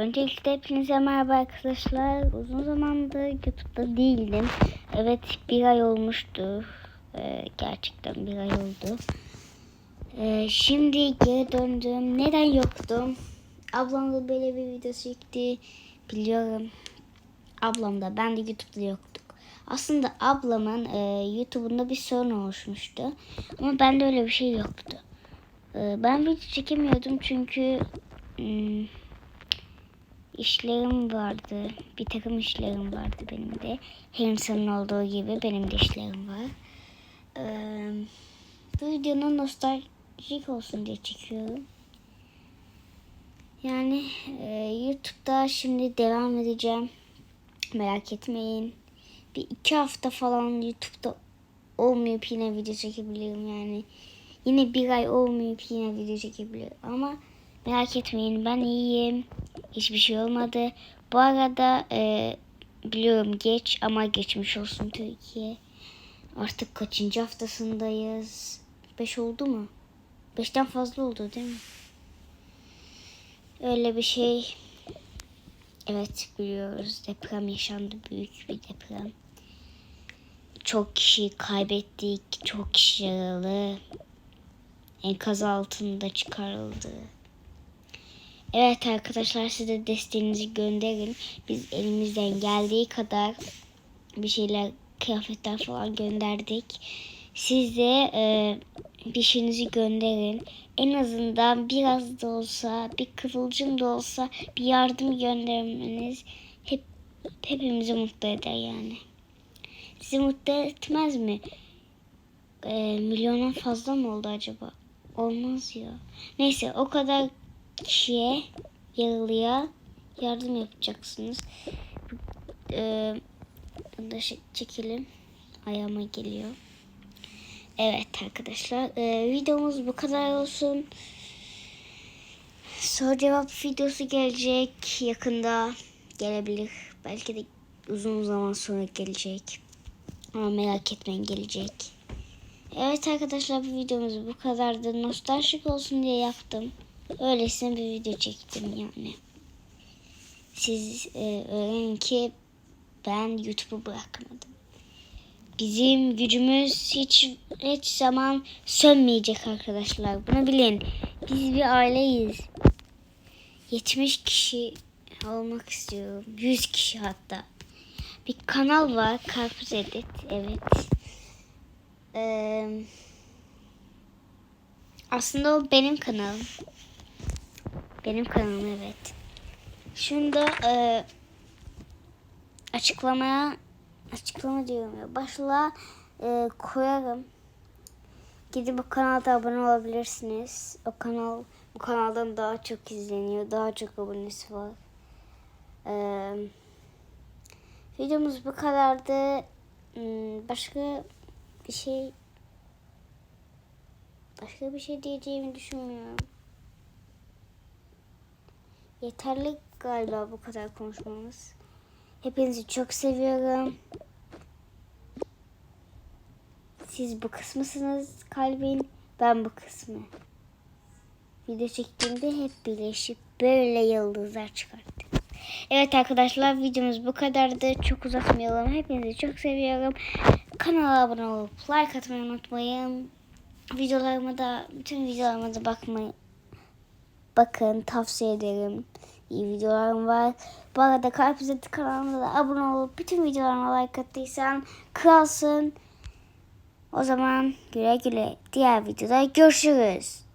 Öncelikle hepinize merhaba arkadaşlar. Uzun zamandır YouTube'da değildim. Evet bir ay olmuştu. Ee, gerçekten bir ay oldu. Ee, şimdi geri döndüm. Neden yoktum? Ablam da böyle bir video çekti. Biliyorum. Ablam da ben de YouTube'da yoktuk. Aslında ablamın e, YouTube'unda bir sorun oluşmuştu. Ama bende öyle bir şey yoktu. Ee, ben video çekemiyordum çünkü... hmm, işlerim vardı. Bir takım işlerim vardı benim de. Her insanın olduğu gibi benim de işlerim var. Ee, bu videonun nostaljik olsun diye çekiyorum. Yani e, YouTube'da şimdi devam edeceğim. Merak etmeyin. Bir iki hafta falan YouTube'da olmayıp yine video çekebilirim yani. Yine bir ay olmayıp yine video çekebilirim ama merak etmeyin ben iyiyim. Hiçbir şey olmadı. Bu arada e, biliyorum geç ama geçmiş olsun Türkiye. Artık kaçıncı haftasındayız? Beş oldu mu? Beşten fazla oldu değil mi? Öyle bir şey. Evet biliyoruz deprem yaşandı. Büyük bir deprem. Çok kişi kaybettik. Çok kişi yaralı. Enkaz altında çıkarıldı. Evet arkadaşlar siz de desteğinizi gönderin. Biz elimizden geldiği kadar bir şeyler kıyafetler falan gönderdik. Siz de e, bir şeyinizi gönderin. En azından biraz da olsa bir kıvılcım da olsa bir yardım göndermeniz hep hepimizi mutlu eder yani. Sizi mutlu etmez mi? E, milyondan fazla mı oldu acaba? Olmaz ya. Neyse o kadar kişiye yaralıya yardım yapacaksınız. Ee, da çekelim. Ayağıma geliyor. Evet arkadaşlar. ee, videomuz bu kadar olsun. Soru cevap videosu gelecek. Yakında gelebilir. Belki de uzun zaman sonra gelecek. Ama merak etmeyin gelecek. Evet arkadaşlar bu videomuz bu kadardı. Nostaljik olsun diye yaptım. Öylesine bir video çektim yani. Siz e, öğrenin ki ben YouTube'u bırakmadım. Bizim gücümüz hiç hiç zaman sönmeyecek arkadaşlar. Bunu bilin. Biz bir aileyiz. 70 kişi olmak istiyorum. 100 kişi hatta. Bir kanal var. Karpuz Edit. Evet. Ee, aslında o benim kanalım. Benim kanalım evet. Şunu da e, açıklamaya açıklama diyorum ya. Başlığa e, koyarım. Gidip bu kanalda abone olabilirsiniz. O kanal bu kanaldan daha çok izleniyor. Daha çok abonesi var. Ee, videomuz bu kadardı. Hmm, Başka bir şey başka bir şey diyeceğimi düşünmüyorum. Yeterli galiba bu kadar konuşmamız. Hepinizi çok seviyorum. Siz bu kısmısınız kalbin, ben bu kısmı. Video çektiğimde hep birleşip böyle yıldızlar çıkarttık. Evet arkadaşlar videomuz bu kadardı. Çok uzatmayalım. Hepinizi çok seviyorum. Kanala abone olup like atmayı unutmayın. Videolarıma da bütün videolarıma da bakmayı bakın tavsiye ederim. İyi videolarım var. Bu arada Karpuz Eti kanalına da abone olup bütün videolarıma like attıysan kralsın. O zaman güle güle diğer videoda görüşürüz.